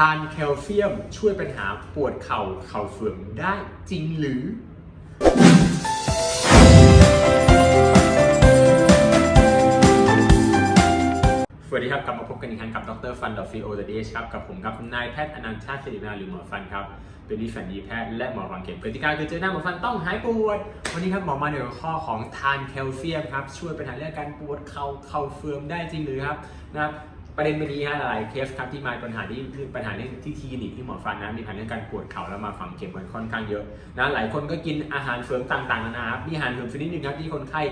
ทานแคลเซียมช่วยปัญหาปวดเข่าเข่าเสื่อมได้จริงหรือ สวัสดีครับ กลับมาพบกันอีกครั้งกับดรฟันดอฟิโอเดเดชครับ กับผมครับนายแพทย์อนันต์ชาติศิรินาหรือหมอฟันครับ เป็นวิสัญญีแพทย์และหมอฟันเข็มกติกาคือเจอหน้าหมอฟันต้องหายปวด วันนี้ครับหมอมาในหัวข้อของทานแคลเซียมครับช่วยปัญหาเรื่องการปวดเข่าเข่าเฟื่อมได้จริงหรือครับนะครับ ประเด็นวันนี้ฮะหลายเคสครับที่มาปัญหาที่ปัญหาเรื่องที่คลินิกที่หมอฟันนะมีปัญหาเรื่องการปวดเข่าแล้วมาฝังเข็มกันค่อนข้างเยอะนะหลายคนก็กินอาหารเสริมต่างๆนานาครับมีอาหารเสริมชนิดหนึ่งครับที่คนไข้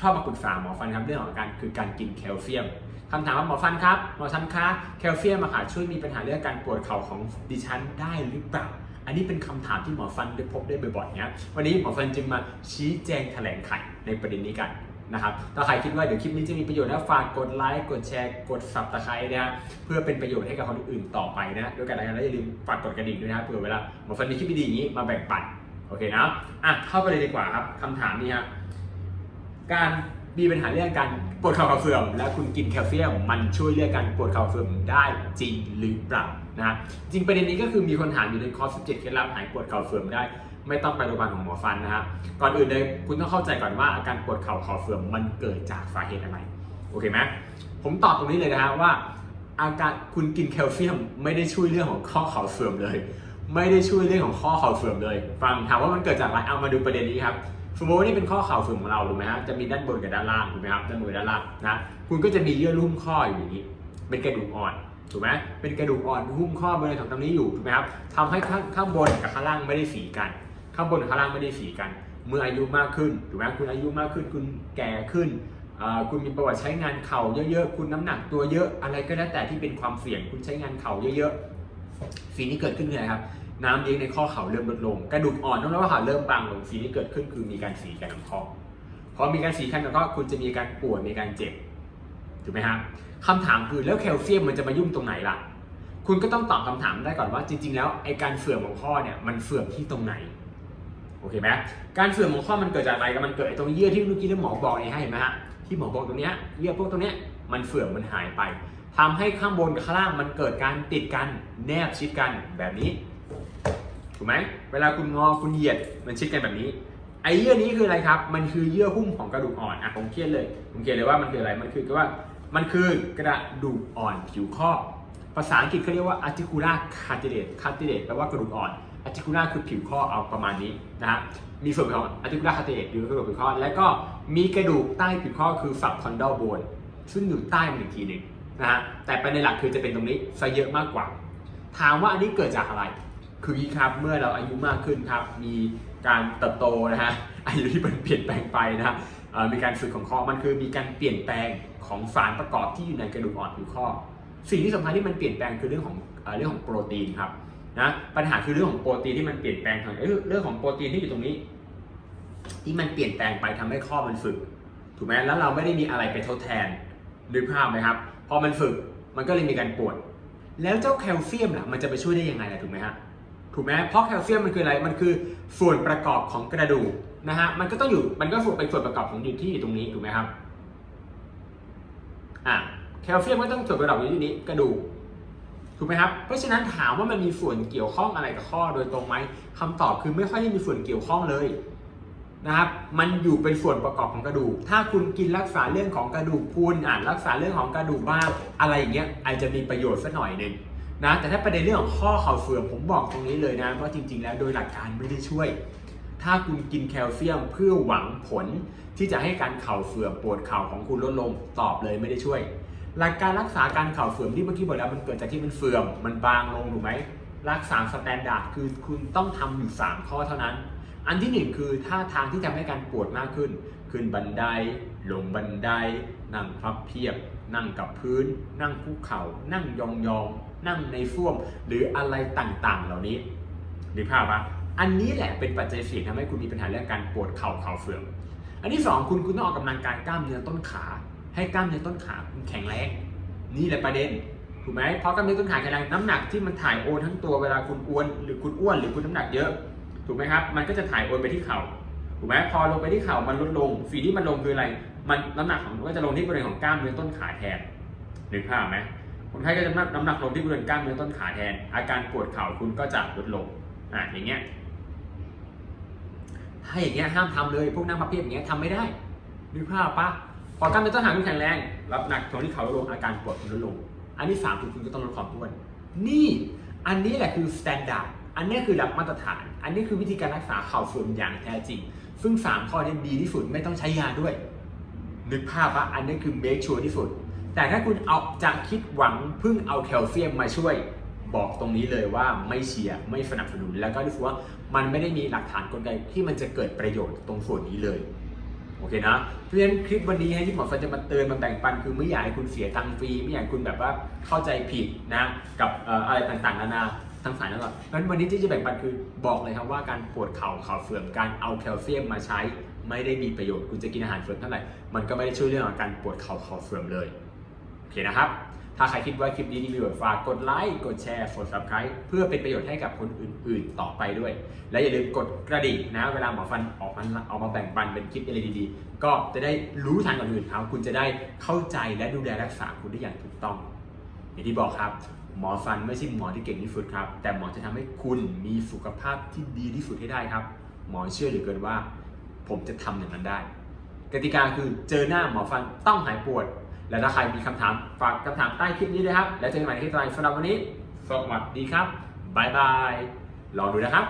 ชอบมาปรึกษาหมอฟันครับเรื่องของการคือการกินแคลเซียมคำถามว่าหมอฟันครับหมอฟันคะแคลเซียมอะค่ะช่วยมีปัญหาเรื่องการปวดเข่าของดิฉันได้หรือเปล่าอันนี้เป็นคำถามที่หมอฟันได้พบได้บ่อยๆนะวันนี้หมอฟันจึงมาชี้แจงแถลงไขในประเด็นนี้กัน นะครับ ถ้าใครคิดว่าเดี๋ยวคลิปนี้จะมีประโยชน์นะฝากกดไลค์ กดแชร์ กด subscribe นะฮะเพื่อเป็นประโยชน์ให้กับคนอื่นต่อไปนะด้วยกันนะแล้วอย่าลืมฝากกดกระดิ่งด้วยนะเผื่อเวลาหมอฟันมีคลิปดีๆอย่างนี้มาแบ่งปัน โอเคนะ อะเข้าไปเลยดีกว่าครับคำถามนี้ฮะ การ มีปัญหาเรื่องการปวดเข่าเข่าเสื่อม แล้วคุณกินแคลเซียมมันช่วยเรื่องการปวดเข่าเสื่อมได้จริงหรือเปล่านะฮะจริงประเด็นนี้ก็คือมีคนถามอยู่ในคอร์ส 17 เคล็ดลับหายปวดเข่าเสื่อมได้ ไม่ต้องไปโรงพยาบาลของหมอฟันนะฮะก่อนอื่นเลยคุณต้องเข้าใจก่อนว่าอาการปวดเข่าเข่าเสื่อมมันเกิดจากสาเหตุอะไรโอเคไหมผมตอบตรงนี้เลยนะฮะว่า อาการคุณกินแคลเซียมไม่ได้ช่วยเรื่องของข้อเข่าเสื่อมเลย ไม่ได้ช่วยเรื่องของข้อเข่าเสื่อมเลย ฟังถามว่ามันเกิดจากอะไรเอามาดูประเด็นนี้ครับ สมมติว่านี่เป็นข้อเข่าเสื่อมของเราถูกไหมฮะจะมีด้านบนกับด้านล่างถูกไหมครับด้านบนด้านล่างนะคุณก็จะมีเยื่อหุ้มข้ออยู่อย่างนี้ เป็นกระดูกอ่อนถูกไหมเป็นกระดูกอ่อนหุ้มข้อบริเวณของตรงนี้อยู่ถูกไหมครับทำให้ข้างข้างบนกับข้างล่างไม่ได้สีกัน ข้างบนกับข้างล่างไม่ได้สีกัน เมื่ออายุมากขึ้นถูกไหมคุณอายุมากขึ้นคุณแก่ขึ้นคุณมีประวัติใช้งานเข่าเยอะๆ คุณน้ำหนักตัวเยอะอะไรก็แล้วแต่ที่เป็นความเสี่ยงคุณใช้งานเข่าเยอะๆสิ่งที่เกิดขึ้นคืออะไรครับ น้ำเลี้ยงในข้อเข่าเริ่มลดลง กระดูกอ่อนต้องเรียกว่าขาเริ่มบางลงสิ่งที่เกิดขึ้นคือมีการสีกันของข้อพอมีการสีกันของข้อคุณจะมีการปวดมีการเจ็บถูกไหมครับคำถามคือแล้วแคลเซียมมันจะมายุ่งตรงไหนล่ะ คุณก็ต้องตอบคำถามได้ก่อนว่าจริง ๆ แล้วไอการเสื่อมของข้อเนี่ยมันเสื่อมที่ตรงไหนโอเคไหมการเสื่อมของข้อมันเกิดจากอะไรก็มันเกิดตรงเยื่อที่เมื่อกี้ที่หมอบอกเนี่ให้เห็นไหมฮะที่หมอบอกตรงเนี้ยเยื่อพวกตรงเนี้ยมันเสื่อมมันหายไปทำให้ข้างบนกับข้างล่างมันเกิดการติดกันแนบชิดกันแบบนี้ ถูกไหมเวลาคุณงอคุณเหยียดมันชิดกันแบบนี้ไอ้เยื่อนี้คืออะไรครับ มันคือเยื่อหุ้มของกระดูกอ่อนอะผมเขียนเลยผมเขียนเลยว่ามันคืออะไรมันคือก็ว่ามันคือกระดูกอ่อนผิวข้อ ภาษาอังกฤษเขาเรียกว่า articular cartilage cartilage แปลว่ากระดูกอ่อน articular คือผิวข้อเอาประมาณนี้นะฮะมีส่วนของ articular cartilage หรือกระดูกผิวข้อ แล้วก็มีกระดูกใต้ผิวข้อคือ subchondral bone ซึ่งอยู่ใต้มันอีกทีหนึ่งนะฮะแต่ประเด็นหลักคือจะเป็นตรงนี้ซะเยอะมากกว่า ถามว่าอันนี้เกิดจากอะไร คือนี้ครับเมื่อเราอายุมากขึ้นครับมีการเติบโตนะฮะอายุที่มันเปลี่ยนแปลงไปนะฮะมีการสึกของข้อมันคือมีการเปลี่ยนแปลงของสารประกอบที่อยู่ในกระดูกอ่อนผิวข้อ สิ่งที่สำคัญที่มันเปลี่ยนแปลงคือเรื่องของเรื่องของโปรตีนครับนะปัญหาคือเรื่องของโปรตีนที่มันเปลี่ยนแปลงทางเอ้ยเรื่องของโปรตีนที่อยู่ตรงนี้ ที่มันเปลี่ยนแปลงไปทำให้ข้อมันฝึกถูกไหมแล้วเราไม่ได้มีอะไรไปทดแทนนึกภาพไหมครับพอมันฝึกมันก็เลยมีการปวด แล้วเจ้าแคลเซียมล่ะมันจะไปช่วยได้ยังไงล่ะถูกไหมฮะ ถูกไหมเพราะแคลเซียมมันคืออะไร มันคือส่วนประกอบของกระดูกนะฮะ มันก็ต้องอยู่ มันก็ส่วนเป็นส่วนประกอบของอยู่ที่ตรงนี้ถูกไหมครับ อะ แคลเซียมก็ต้องส่วนประกอบอยู่ที่นี้กระดูกถูกไหมครับ เพราะฉะนั้นถามว่ามันมีส่วนเกี่ยวข้องอะไรกับข้อโดยตรงไหมคำตอบคือไม่ค่อยได้มีส่วนเกี่ยวข้องเลยนะครับ มันอยู่เป็นส่วนประกอบของกระดูก ถ้าคุณกินรักษาเรื่องของกระดูกพรุนอ่านรักษาเรื่องของกระดูกบ้างอะไรอย่างเงี้ยอาจจะมีประโยชน์สักหน่อยหนึ่ง นะแต่ถ้าประเด็นเรื่องของข้อเข่าเสื่อมผมบอกตรงนี้เลยนะว่าจริง ๆ แล้วโดยหลักการไม่ได้ช่วย ถ้าคุณกินแคลเซียมเพื่อหวังผลที่จะให้การเข่าเสื่อมปวดเข่าของคุณลดลงตอบเลยไม่ได้ช่วย หลักการรักษาการเข่าเสื่อมที่เมื่อกี้บอกแล้วมันเกิดจากที่มันเสื่อมมันบางลงถูกไหมรักษาสแตนดาร์ดคือคุณต้องทำอยู่ 3 ข้อเท่านั้น อันที่หนึ่งคือท่าทางที่ทำให้การปวดมากขึ้น ขึ้นบันได ลงบันได นั่งพับเพียบ นั่งกับพื้น นั่งคุกเข่านั่งยองๆ นั่งในส้วม หรืออะไรต่างๆ เหล่านี้นึกภาพปะอันนี้แหละเป็นปัจจัยเสี่ยงทำให้คุณมีปัญหาเรื่องการปวดเข่าเข่าเสื่อมอันที่สองคุณคุณต้องออกกำลังกายกล้ามเนื้อต้นขา ให้กล้ามเนื้อต้นขาคุณแข็งแรง นี่แหละประเด็นถูกไหมเพราะกล้ามเนื้อต้นขาแข็งแรงน้ำหนักที่มันถ่ายโอนทั้งตัวเวลาคุณอ้วนหรือคุณอ้วนหรือคุณน้ำหนักเยอะ ถูกไหมครับ มันก็จะถ่ายโอนไปที่เข่าถูกไหมพอลงไปที่เข่ามันลดลงสิ่ที่มันลงคืออะไร มันน้ำหนักของมันก็จะลงที่บริเวณของกล้ามเนื้อต้นขาแทนนึกภาพไหม คนไข้ก็จะน้ำหนักลงที่บริเวณกล้ามเนื้อต้นขาแทน อาการปวดเข่าคุณก็จะลดลงอะอย่างเงี้ยถ้าอย่างเงี้ยห้ามทำเลยพวกนั่งพับเพียบอย่างเงี้ยทำไม่ได้นึกภาพปะพอกล้ามเนื้อต้นขาคุณแข็งแรง รับหนักตรงที่เข่าลดลงอาการปวดคุณลดลง อันที่สามคือคุณก็ต้องลดความอ้วน นี่อันนี้แหละคือสแตนดาร์ดอันนี้คือหลักมาตรฐาน อันนี้คือวิธีการรักษาเข่าเสื่อมอย่างแท้จริง ซึ่ง 3 ข้อนี้ดีที่สุดไม่ต้องใช้ยาด้วย นึกภาพว่าอันนี้คือ make sure ที่สุด แต่ถ้าคุณเอาจะคิดหวังพึ่งเอาแคลเซียมมาช่วยบอกตรงนี้เลยว่าไม่เชียร์ไม่สนับสนุน แล้วก็รู้สึกว่ามันไม่ได้มีหลักฐานกลไกที่มันจะเกิดประโยชน์ตรงส่วนนี้เลยโอเคนะเพราะฉะนั้นคลิปวันนี้ให้ที่หมอฟันจะมาเตือนมาแบ่งปัน คือไม่อยากให้คุณเสียตังฟรีไม่อยากให้คุณแบบว่าเข้าใจผิดนะกับอะไรต่างๆนานาทั้งสายนั่นแหละเพราะฉะนั้นวันนี้ที่จะแบ่งปันคือบอกเลยครับว่าการปวดเข่าเข่าเสื่อมการเอาแคลเซียมมาใช้ ไม่ได้มีประโยชน์คุณจะกินอาหารเสริมเท่าไหร่มันก็ไม่ได้ช่วยเรื่องของการปวดเข่าเข่าเสื่อมเลย โอเคนะครับ ถ้าใครคิดว่าคลิปนี้ดีมีประโยชน์ฝากกดไลค์ กดแชร์ กด subscribe เพื่อเป็นประโยชน์ให้กับคนอื่น ๆ ต่อไปด้วย และอย่าลืมกดกระดิ่งนะ เวลาหมอฟันออกมาออกมาแบ่งปันเป็นคลิปอะไรดีๆ ก็จะได้รู้ทันคนอื่นเขาคุณจะได้เข้าใจและดูแลรักษาคุณได้อย่างถูกต้อง อย่างที่บอกครับหมอฟันไม่ใช่หมอที่เก่งที่สุดครับ แต่หมอจะทำให้คุณมีสุขภาพที่ดีที่สุดให้ได้ครับ หมอเชื่อเหลือเกินว่า ผมจะทำอย่างนั้นได้ กติกาคือเจอหน้าหมอฟันต้องหายปวด และถ้าใครมีคำถามฝากคำถามใต้คลิปนี้เลยครับ แล้วเจอกันใหม่ในคลิปต่อไปสำหรับวันนี้ สวัสดีครับบ๊ายบายลองดูนะครับ